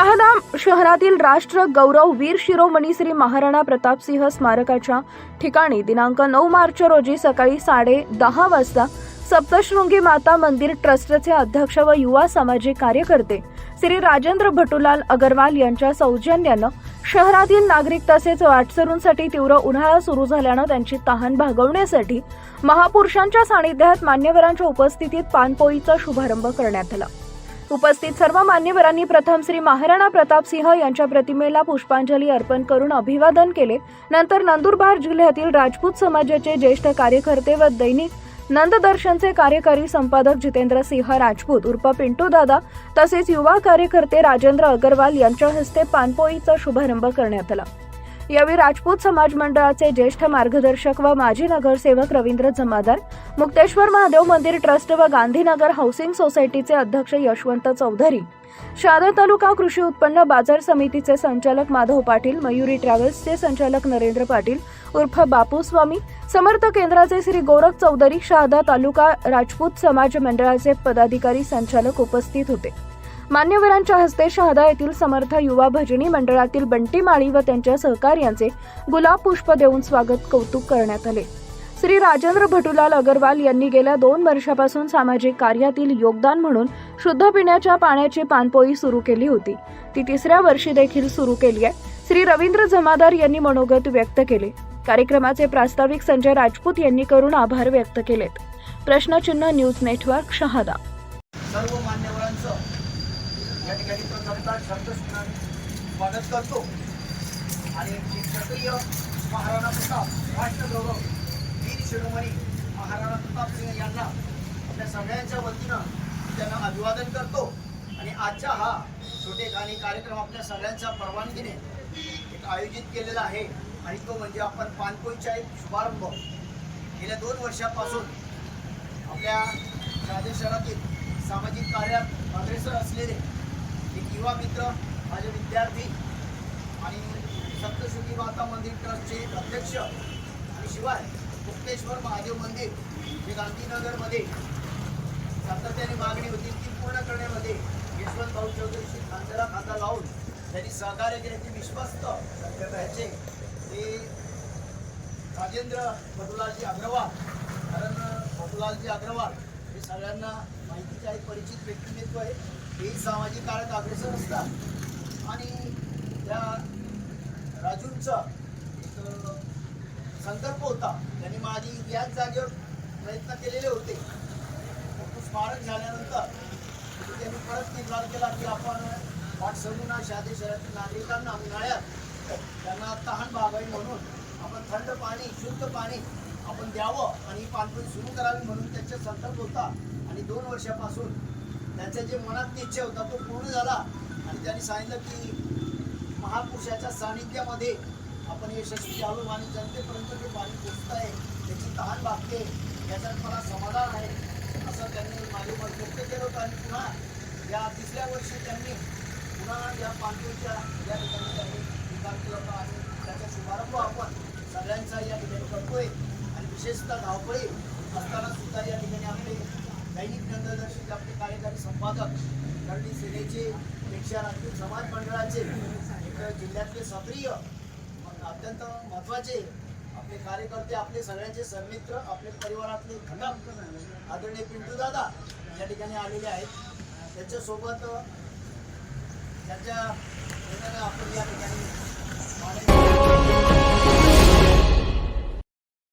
शहादा शहरातील राष्ट्र गौरव वीर शिरोमणी श्री महाराणा प्रतापसिंह स्मारकाच्या ठिकाणी दिनांक नऊ मार्च रोजी सकाळी साडे दहा वाजता सप्तशृंगी माता मंदिर ट्रस्टचे अध्यक्ष व युवा सामाजिक कार्यकर्ते श्री राजेंद्र भटुलाल अगरवाल यांच्या सौजन्यानं शहरातील नागरिक तसेच वाटसरूंसाठी तीव्र उन्हाळा सुरू झाल्यानं त्यांची तहान भागवण्यासाठी महापुरुषांच्या सानिध्यात मान्यवरांच्या उपस्थितीत पानपोळीचा शुभारंभ करण्यात आला. उपस्थित सर्व मान्यवरांनी प्रथम श्री महाराणा प्रताप सिंह यांच्या प्रतिमेला पुष्पांजली अर्पण करून अभिवादन केले. नंतर नंदुरबार जिल्ह्यातील राजपूत समाजाचे ज्येष्ठ कार्यकर्ते व दैनिक नंददर्शनचे कार्यकारी संपादक जितेंद्र सिंह राजपूत उर्फ पिंटू दादा तसेच युवा कार्यकर्ते राजेंद्र अगरवाल यांच्या हस्ते पानपोईचा शुभारंभ करण्यात आला. यावेळी राजपूत समाज मंडळाचे ज्येष्ठ मार्गदर्शक व माजी नगरसेवक रवींद्र जमादार मुक्तेश्वर महादेव मंदिर ट्रस्ट व गांधीनगर हाऊसिंग सोसायटीचे अध्यक्ष यशवंत चौधरी शहादा तालुका कृषी उत्पन्न बाजार समितीचे संचालक माधव पाटील मयुरी ट्रॅव्हल्सचे संचालक नरेंद्र पाटील उर्फ बापू स्वामी समर्थ केंद्राचे श्री गोरख चौधरी शहादा तालुका राजपूत समाज मंडळाचे पदाधिकारी संचालक उपस्थित होते. मान्यवरांच्या हस्ते शहादा येथील समर्थ युवा भजनी मंडळातील बंटी माळी व त्यांच्या सहकार्यांचे गुलाब पुष्प देऊन स्वागत कौतुक करण्यात आले. श्री राजेंद्र भटुलाल अगरवाल यांनी गेल्या दोन वर्षापासून सामाजिक कार्यातील योगदान म्हणून शुद्ध पिण्याच्या पाण्याची पानपोळी सुरू केली होती. ती तिसऱ्या वर्षी देखील सुरू केली आहे. श्री रवींद्र जमादार यांनी मनोगत व्यक्त केले. कार्यक्रमाचे प्रास्ताविक संजय राजपूत यांनी करून आभार व्यक्त केलेत. प्रश्नचिन्ह न्यूज नेटवर्क शहादा. सर्व मान्यवर या ठिकाणी प्रथमतः शब्दस्मरण स्वागत करतो. आणि क्षत्रिय महाराणा प्रताप राष्ट्रगौरव वीर शिरोमणी महाराणा प्रताप सिंह यांना आपल्या सगळ्यांच्या वतीनं त्यांना अभिवादन करतो. आणि आजचा हा छोटे गाणी कार्यक्रम आपल्या सगळ्यांच्या परवानगीने एक आयोजित केलेला आहे. आणि तो म्हणजे आपण पानपोईचा एक शुभारंभ. गेल्या दोन वर्षापासून आपल्या शहरातील सामाजिक कार्यात अग्रेसर असलेले एक युवा मित्र माझे विद्यार्थी आणि सप्तशृंगी माता मंदिर ट्रस्टचे अध्यक्ष आणि शिवाय मुक्तेश्वर महादेव मंदिर जे गांधीनगरमध्ये सातत्याने मागणी होती ती पूर्ण करण्यामध्ये यशवंत भाऊ चौधरीशी खांद्याला खांदा लावून त्यांनी सहकार्य केले. ते विश्वस्त ह्याचे ते राजेंद्र मधुलालजी अग्रवाल कारण मधुलालजी अग्रवाल हे सगळ्यांना माहितीचे आहे परिचित व्यक्तिमत्व आहे. हेही सामाजिक कार्यात अग्रेसर असतात. आणि त्या राजूंचा एक संकल्प होता. त्यांनी माझी याच जागेवर प्रयत्न केलेले होते. स्मारक झाल्यानंतर त्यांनी परत निर्माण केला की आपण वाट समूना शहादे शहरातील नागरिकांना उन्हाळ्यात त्यांना तहान भागावी म्हणून आपण थंड पाणी शुद्ध पाणी आपण द्यावं आणि ही सुरू करावी म्हणून त्यांचा संकल्प होता. आणि दोन वर्षापासून त्यांचा जे मनात निश्चय होता तो पूर्ण झाला. आणि त्यांनी सांगितलं की महापुरुषाच्या सानिध्यामध्ये आपण यशस्वी झालो आणि जनतेपर्यंत जे पाणी पोचत आहे त्याची तहान भागते याच्यात मला समाधान आहे असं त्यांनी माझे मत व्यक्त केलं होतं. आणि पुन्हा या तिसऱ्या वर्षी त्यांनी पुन्हा या पाणपोळीच्या या ठिकाणी त्यांनी विचार केला होता. आणि त्याचा शुभारंभ आपण सगळ्यांचा या ठिकाणी करतोय. विशेषतः धावपळी असताना सुद्धा या ठिकाणी आपले दैनिक नंददर्शक आपले कार्यकारी संपादक करणी सेनेचे पेक्षा राखीव समाज मंडळाचे एक जिल्ह्यातले सक्रिय अत्यंत महत्त्वाचे आपले कार्यकर्ते आपले सगळ्यांचे सन्मित्र आपले परिवारातले घटक आदरणीय पिंटू दादा या ठिकाणी आलेले आहेत. त्याच्यासोबत त्यांच्या आपण या ठिकाणी